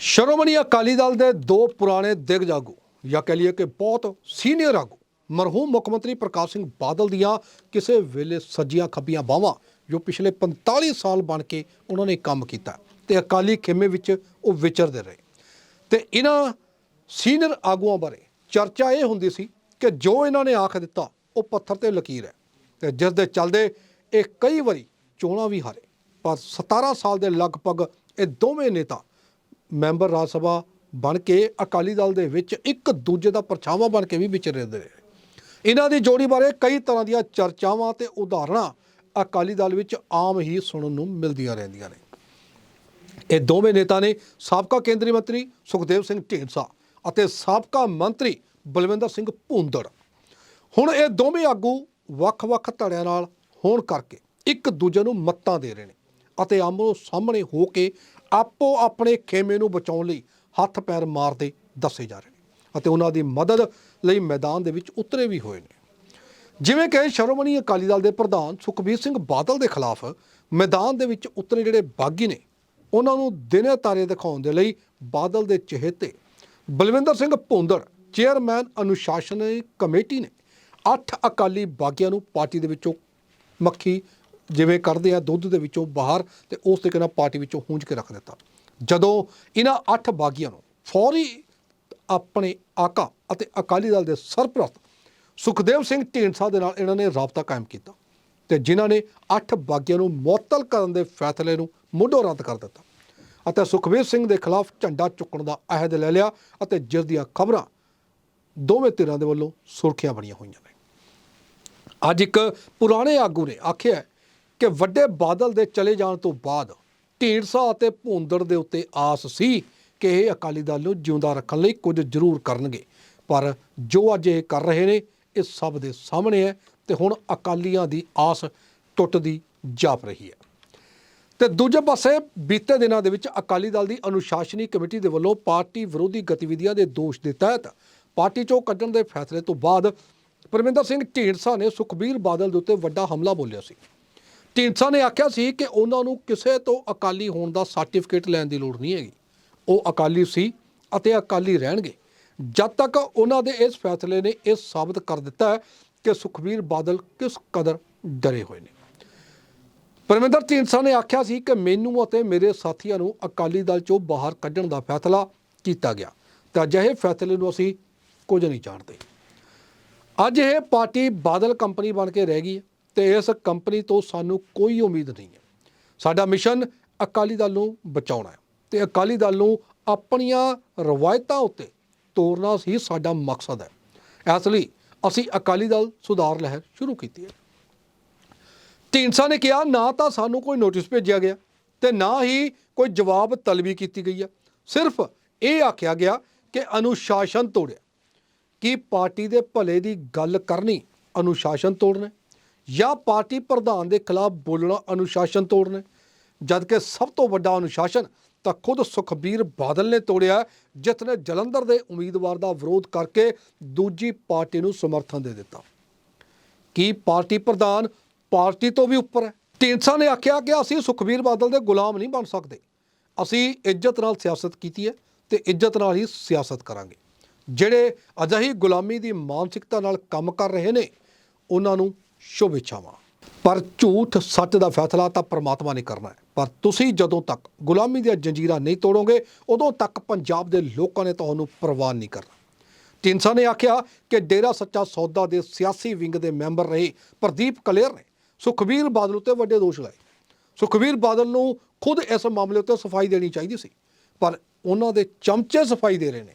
ਸ਼੍ਰੋਮਣੀ ਅਕਾਲੀ ਦਲ ਦੇ ਦੋ ਪੁਰਾਣੇ ਦਿਗਜ ਆਗੂ ਜਾਂ ਕਹ ਲਈਏ ਕਿ ਬਹੁਤ ਸੀਨੀਅਰ ਆਗੂ, ਮਰਹੂਮ ਮੁੱਖ ਮੰਤਰੀ ਪ੍ਰਕਾਸ਼ ਸਿੰਘ ਬਾਦਲ ਦੀਆਂ ਕਿਸੇ ਵੇਲੇ ਸੱਜੀਆਂ ਖੱਬੀਆਂ ਬਾਹਾਂ, ਜੋ ਪਿਛਲੇ 45 ਸਾਲ ਬਣ ਕੇ ਉਹਨਾਂ ਨੇ ਕੰਮ ਕੀਤਾ ਤੇ ਅਕਾਲੀ ਖੇਮੇ ਵਿੱਚ ਉਹ ਵਿਚਰਦੇ ਰਹੇ। ਤੇ ਇਹਨਾਂ ਸੀਨੀਅਰ ਆਗੂਆਂ ਬਾਰੇ ਚਰਚਾ ਇਹ ਹੁੰਦੀ ਸੀ ਕਿ ਜੋ ਇਹਨਾਂ ਨੇ ਆਖ ਦਿੱਤਾ, ਉਹ ਪੱਥਰ ਤੇ ਲਕੀਰ ਹੈ ਤੇ ਜਿਸ ਦੇ ਚੱਲਦੇ ਇਹ ਕਈ ਵਾਰੀ ਚੋਣਾਂ ਵੀ ਹਾਰੇ, ਪਰ 17 ਸਾਲ ਦੇ ਲਗਭਗ ਇਹ ਦੋਵੇਂ ਨੇਤਾ ਮੈਂਬਰ ਰਾਜ ਸਭਾ ਬਣ ਕੇ ਅਕਾਲੀ ਦਲ ਦੇ ਵਿੱਚ ਇੱਕ ਦੂਜੇ ਦਾ ਪਰਛਾਵਾਂ ਬਣ ਕੇ ਵੀ ਵਿਚਰੇ ਰਹੇ ਇਹਨਾਂ ਦੀ ਜੋੜੀ ਬਾਰੇ ਕਈ ਤਰ੍ਹਾਂ ਦੀਆਂ ਚਰਚਾਵਾਂ ਤੇ ਉਦਾਹਰਣਾਂ ਅਕਾਲੀ ਦਲ ਵਿੱਚ ਆਮ ਹੀ ਸੁਣਨ ਨੂੰ ਮਿਲਦੀਆਂ ਰਹਿੰਦੀਆਂ ਨੇ। ਇਹ ਦੋਵੇਂ ਨੇਤਾ ਨੇ ਸਾਬਕਾ ਕੇਂਦਰੀ ਮੰਤਰੀ ਸੁਖਦੇਵ ਸਿੰਘ ਢੀਂਡਸਾ ਅਤੇ ਸਾਬਕਾ ਮੰਤਰੀ ਬਲਵਿੰਦਰ ਸਿੰਘ ਭੂੰਦੜ। ਹੁਣ ਇਹ ਦੋਵੇਂ ਆਗੂ ਵੱਖ-ਵੱਖ ਧੜਿਆਂ ਨਾਲ ਹੋਣ ਕਰਕੇ ਇੱਕ ਦੂਜੇ ਨੂੰ ਮੱਤਾਂ ਦੇ ਰਹੇ ਨੇ ਅਤੇ ਆਮੋ ਸਾਹਮਣੇ ਹੋ ਕੇ ਆਪੋ ਆਪਣੇ ਖੇਮੇ ਨੂੰ ਬਚਾਉਣ ਲਈ ਹੱਥ ਪੈਰ ਮਾਰਦੇ ਦੱਸੇ ਜਾ ਰਹੇ ਨੇ ਅਤੇ ਉਹਨਾਂ ਦੀ ਮਦਦ ਲਈ ਮੈਦਾਨ ਦੇ ਵਿੱਚ ਉਤਰੇ ਵੀ ਹੋਏ ਨੇ। ਜਿਵੇਂ ਕਿ ਸ਼੍ਰੋਮਣੀ ਅਕਾਲੀ ਦਲ ਦੇ ਪ੍ਰਧਾਨ ਸੁਖਬੀਰ ਸਿੰਘ ਬਾਦਲ ਦੇ ਖਿਲਾਫ ਮੈਦਾਨ ਦੇ ਵਿੱਚ ਉਤਰੇ ਜਿਹੜੇ ਬਾਗੀ ਨੇ, ਉਹਨਾਂ ਨੂੰ ਦਿਨੇ ਤਾਰੇ ਦਿਖਾਉਣ ਦੇ ਲਈ ਬਾਦਲ ਦੇ ਚਹੇਤੇ ਬਲਵਿੰਦਰ ਸਿੰਘ ਭੁੰਦੜ, ਚੇਅਰਮੈਨ ਅਨੁਸ਼ਾਸਨ ਕਮੇਟੀ ਨੇ ਅੱਠ ਅਕਾਲੀ ਬਾਗੀਆਂ ਨੂੰ ਪਾਰਟੀ ਦੇ ਵਿੱਚੋਂ ਮੱਖੀ ਜਿਵੇਂ ਕੱਢਦੇ ਆ ਦੁੱਧ ਦੇ ਵਿੱਚੋਂ ਬਾਹਰ ਤੇ ਉਸ ਤਰੀਕੇ ਨਾਲ ਪਾਰਟੀ ਵਿੱਚੋਂ ਹੂੰਝ ਕੇ ਰੱਖ ਦਿੱਤਾ। ਜਦੋਂ ਇਹਨਾਂ ਅੱਠ ਬਾਗੀਆਂ ਨੂੰ ਫੌਰੀ ਆਪਣੇ ਆਕਾ ਅਤੇ ਅਕਾਲੀ ਦਲ ਦੇ ਸਰਪ੍ਰਸਤ ਸੁਖਦੇਵ ਸਿੰਘ ਢੀਂਡਸਾ ਦੇ ਨਾਲ ਇਹਨਾਂ ਨੇ ਰਾਬਤਾ ਕਾਇਮ ਕੀਤਾ ਤੇ ਜਿਨ੍ਹਾਂ ਨੇ ਅੱਠ ਬਾਗੀਆਂ ਨੂੰ ਮੁਅੱਤਲ ਕਰਨ ਦੇ ਫੈਸਲੇ ਨੂੰ ਮੁੱਢੋਂ ਰੱਦ ਕਰ ਦਿੱਤਾ ਅਤੇ ਸੁਖਬੀਰ ਸਿੰਘ ਦੇ ਖਿਲਾਫ ਝੰਡਾ ਚੁੱਕਣ ਦਾ ਅਹਿਦ ਲੈ ਲਿਆ ਅਤੇ ਜਿਸ ਦੀਆਂ ਖਬਰਾਂ ਦੋਵੇਂ ਧਿਰਾਂ ਦੇ ਵੱਲੋਂ ਸੁਰਖੀਆਂ ਬਣੀਆਂ ਹੋਈਆਂ ਨੇ। ਅੱਜ ਇੱਕ ਪੁਰਾਣੇ ਆਗੂ ਨੇ ਆਖਿਆ ਕਿ ਵੱਡੇ ਬਾਦਲ ਦੇ ਚਲੇ ਜਾਣ ਤੋਂ ਬਾਅਦ ਢੀਂਡਸਾ ਅਤੇ ਭੂੰਦੜ ਦੇ ਉੱਤੇ ਆਸ ਸੀ ਕਿ ਇਹ ਅਕਾਲੀ ਦਲ ਨੂੰ ਜਿਉਂਦਾ ਰੱਖਣ ਲਈ ਕੁਝ ਜ਼ਰੂਰ ਕਰਨਗੇ। ਪਰ ਜੋ ਅੱਜ ਇਹ ਕਰ ਰਹੇ ਨੇ, ਇਹ ਸਭ ਦੇ ਸਾਹਮਣੇ ਹੈ ਤੇ ਹੁਣ ਅਕਾਲੀਆਂ ਦੀ ਆਸ ਟੁੱਟਦੀ ਜਾਪ ਰਹੀ ਹੈ। ਤੇ ਦੂਜੇ ਪਾਸੇ ਬੀਤੇ ਦਿਨਾਂ ਦੇ ਵਿੱਚ ਅਕਾਲੀ ਦਲ ਦੀ ਅਨੁਸ਼ਾਸਨੀ ਕਮੇਟੀ ਦੇ ਵੱਲੋਂ ਪਾਰਟੀ ਵਿਰੋਧੀ ਗਤੀਵਿਧੀਆਂ ਦੇ ਦੋਸ਼ ਦੇ ਤਹਿਤ ਪਾਰਟੀ ਚੋਂ ਕੱਢਣ ਦੇ ਫੈਸਲੇ ਤੋਂ ਬਾਅਦ ਪਰਮਿੰਦਰ ਸਿੰਘ ਢੀਂਡਸਾ ਨੇ ਸੁਖਬੀਰ ਬਾਦਲ ਦੇ ਉੱਤੇ ਵੱਡਾ ਹਮਲਾ ਬੋਲਿਆ ਸੀ। ਢੀਂਡਸਾ ਨੇ ਆਖਿਆ ਸੀ ਕਿ ਉਹਨਾਂ ਨੂੰ ਕਿਸੇ ਤੋਂ ਅਕਾਲੀ ਹੋਣ ਦਾ ਸਰਟੀਫਿਕੇਟ ਲੈਣ ਦੀ ਲੋੜ ਨਹੀਂ ਹੈਗੀ। ਉਹ ਅਕਾਲੀ ਸੀ ਅਤੇ ਅਕਾਲੀ ਰਹਿਣਗੇ। ਜਦ ਤੱਕ ਉਹਨਾਂ ਦੇ ਇਸ ਫੈਸਲੇ ਨੇ ਇਹ ਸਾਬਤ ਕਰ ਦਿੱਤਾ ਹੈ ਕਿ ਸੁਖਬੀਰ ਬਾਦਲ ਕਿਸ ਕਦਰ ਡਰੇ ਹੋਏ ਨੇ। ਪਰਮਿੰਦਰ ਢੀਂਡਸਾ ਨੇ ਆਖਿਆ ਸੀ ਕਿ ਮੈਨੂੰ ਅਤੇ ਮੇਰੇ ਸਾਥੀਆਂ ਨੂੰ ਅਕਾਲੀ ਦਲ ਚੋਂ ਬਾਹਰ ਕੱਢਣ ਦਾ ਫੈਸਲਾ ਕੀਤਾ ਗਿਆ। ਤਾਂ ਅਜਿਹੇ ਫੈਸਲੇ ਨੂੰ ਅਸੀਂ ਕੁਝ ਨਹੀਂ ਜਾਣਦੇ। ਅੱਜ ਇਹ ਪਾਰਟੀ ਬਾਦਲ ਕੰਪਨੀ ਬਣ ਕੇ ਰਹਿ ਗਈ ਹੈ। ਤੇ ਇਸ ਕੰਪਨੀ ਤੋਂ ਸਾਨੂੰ ਕੋਈ ਉਮੀਦ ਨਹੀਂ ਹੈ। ਸਾਡਾ ਮਿਸ਼ਨ ਅਕਾਲੀ ਦਲ ਨੂੰ ਬਚਾਉਣਾ ਹੈ ਤੇ ਅਕਾਲੀ ਦਲ ਨੂੰ ਆਪਣੀਆਂ ਰਵਾਇਤਾਂ ਉੱਤੇ ਤੋਰਨਾ ਹੀ ਸਾਡਾ ਮਕਸਦ ਹੈ। ਇਸ ਲਈ ਅਸੀਂ ਅਕਾਲੀ ਦਲ ਸੁਧਾਰ ਲਹਿਰ ਸ਼ੁਰੂ ਕੀਤੀ ਹੈ। ਢੀਂਡਸਾ ਨੇ ਕਿਹਾ, ਨਾ ਤਾਂ ਸਾਨੂੰ ਕੋਈ ਨੋਟਿਸ ਭੇਜਿਆ ਗਿਆ ਤੇ ਨਾ ਹੀ ਕੋਈ ਜਵਾਬ ਤਲਬੀ ਕੀਤੀ ਗਈ ਹੈ। ਸਿਰਫ ਇਹ ਆਖਿਆ ਗਿਆ ਕਿ ਅਨੁਸ਼ਾਸਨ ਤੋੜਿਆ। ਕੀ ਪਾਰਟੀ ਦੇ ਭਲੇ ਦੀ ਗੱਲ ਕਰਨੀ ਅਨੁਸ਼ਾਸਨ ਤੋੜਨਾ ਜਾਂ ਪਾਰਟੀ ਪ੍ਰਧਾਨ ਦੇ ਖਿਲਾਫ ਬੋਲਣਾ ਅਨੁਸ਼ਾਸਨ ਤੋੜਨਾ? ਹੈ? ਜਦ ਕਿ ਸਭ ਤੋਂ ਵੱਡਾ ਅਨੁਸ਼ਾਸਨ ਤਾਂ ਖੁਦ ਸੁਖਬੀਰ ਬਾਦਲ ਨੇ ਤੋੜਿਆ, ਜਿਸ ਨੇ ਜਲੰਧਰ ਦੇ ਉਮੀਦਵਾਰ ਦਾ ਵਿਰੋਧ ਕਰਕੇ ਦੂਜੀ ਪਾਰਟੀ ਨੂੰ ਸਮਰਥਨ ਦੇ ਦਿੱਤਾ। ਕੀ ਪਾਰਟੀ ਪ੍ਰਧਾਨ ਪਾਰਟੀ ਤੋਂ ਵੀ ਉੱਪਰ ਹੈ? ਢੀਂਡਸਾ ਨੇ ਆਖਿਆ ਕਿ ਅਸੀਂ ਸੁਖਬੀਰ ਬਾਦਲ ਦੇ ਗੁਲਾਮ ਨਹੀਂ ਬਣ ਸਕਦੇ। ਅਸੀਂ ਇੱਜ਼ਤ ਨਾਲ ਸਿਆਸਤ ਕੀਤੀ ਹੈ ਤੇ ਇੱਜ਼ਤ ਨਾਲ ਹੀ ਸਿਆਸਤ ਕਰਾਂਗੇ। ਜਿਹੜੇ ਅਜਿਹੀ ਗੁਲਾਮੀ ਦੀ ਮਾਨਸਿਕਤਾ ਨਾਲ ਕੰਮ ਕਰ ਰਹੇ ਨੇ, ਉਹਨਾਂ ਨੂੰ ਸ਼ੁਭ ਇੱਛਾਵਾਂ। ਪਰ ਝੂਠ ਸੱਚ ਦਾ ਫੈਸਲਾ ਤਾਂ ਪ੍ਰਮਾਤਮਾ ਨੇ ਕਰਨਾ ਹੈ। ਪਰ ਤੁਸੀਂ ਜਦੋਂ ਤੱਕ ਗੁਲਾਮੀ ਦੀਆਂ ਜੰਜੀਰਾਂ ਨਹੀਂ ਤੋੜੋਗੇ, ਉਦੋਂ ਤੱਕ ਪੰਜਾਬ ਦੇ ਲੋਕਾਂ ਨੇ ਤੁਹਾਨੂੰ ਪ੍ਰਵਾਨ ਨਹੀਂ ਕਰਨਾ। ਢੀਂਡਸਾ ਨੇ ਆਖਿਆ ਕਿ ਡੇਰਾ ਸੱਚਾ ਸੌਦਾ ਦੇ ਸਿਆਸੀ ਵਿੰਗ ਦੇ ਮੈਂਬਰ ਰਹੇ ਪ੍ਰਦੀਪ ਕਲੇਰ ਨੇ ਸੁਖਬੀਰ ਬਾਦਲ ਉੱਤੇ ਵੱਡੇ ਦੋਸ਼ ਲਾਏ। ਸੁਖਬੀਰ ਬਾਦਲ ਨੂੰ ਖੁਦ ਇਸ ਮਾਮਲੇ ਉੱਤੇ ਸਫ਼ਾਈ ਦੇਣੀ ਚਾਹੀਦੀ ਸੀ, ਪਰ ਉਹਨਾਂ ਦੇ ਚਮਚੇ ਸਫ਼ਾਈ ਦੇ ਰਹੇ ਨੇ।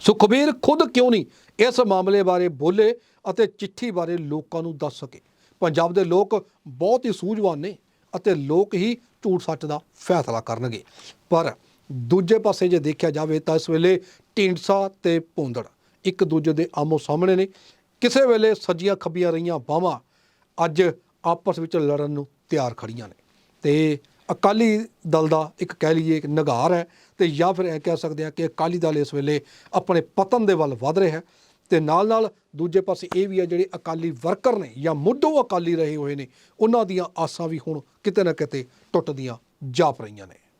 ਸੁਖਬੀਰ ਖੁਦ ਕਿਉਂ ਨਹੀਂ ਇਸ ਮਾਮਲੇ ਬਾਰੇ ਬੋਲੇ ਅਤੇ ਚਿੱਠੀ ਬਾਰੇ ਲੋਕਾਂ ਨੂੰ ਦੱਸ ਸਕੇ। ਪੰਜਾਬ ਦੇ ਲੋਕ ਬਹੁਤ ਹੀ ਸੂਝਵਾਨ ਨੇ ਅਤੇ ਲੋਕ ਹੀ ਝੂਠ ਸੱਚ ਦਾ ਫੈਸਲਾ ਕਰਨਗੇ। ਪਰ ਦੂਜੇ ਪਾਸੇ ਜੇ ਦੇਖਿਆ ਜਾਵੇ ਤਾਂ ਇਸ ਵੇਲੇ ਢੀਂਡਸਾ ਤੇ ਭੁੰਦੜ ਇੱਕ ਦੂਜੇ ਦੇ ਆਮੋ ਸਾਹਮਣੇ ਨੇ। ਕਿਸੇ ਵੇਲੇ ਸੱਜੀਆਂ ਖੱਬੀਆਂ ਰਹੀਆਂ ਬਾਹਾਂ ਅੱਜ ਆਪਸ ਵਿੱਚ ਲੜਨ ਨੂੰ ਤਿਆਰ ਖੜੀਆਂ ਨੇ। ਤੇ ਅਕਾਲੀ ਦਲ ਦਾ ਇੱਕ ਕਹਿ ਲਈਏ ਇੱਕ ਨਗਾਰ ਹੈ ਤੇ ਜਾਂ ਫਿਰ ਇਹ ਕਹਿ ਸਕਦੇ ਹਾਂ ਕਿ ਅਕਾਲੀ ਦਲ ਇਸ ਵੇਲੇ ਆਪਣੇ ਪਤਨ ਦੇ ਵੱਲ ਵਧ ਰਿਹਾ ਹੈ। ਤੇ ਨਾਲ ਨਾਲ ਦੂਜੇ ਪਾਸੇ ਇਹ ਵੀ ਹੈ ਜਿਹੜੇ ਅਕਾਲੀ ਵਰਕਰ ਨੇ ਜਾਂ ਮੁੱਢੋਂ ਅਕਾਲੀ ਰਹੇ ਹੋਏ ਨੇ, ਉਹਨਾਂ ਦੀਆਂ ਆਸਾਂ ਵੀ ਹੁਣ ਕਿਤੇ ਨਾ ਕਿਤੇ ਟੁੱਟਦੀਆਂ ਜਾਪ ਰਹੀਆਂ ਨੇ।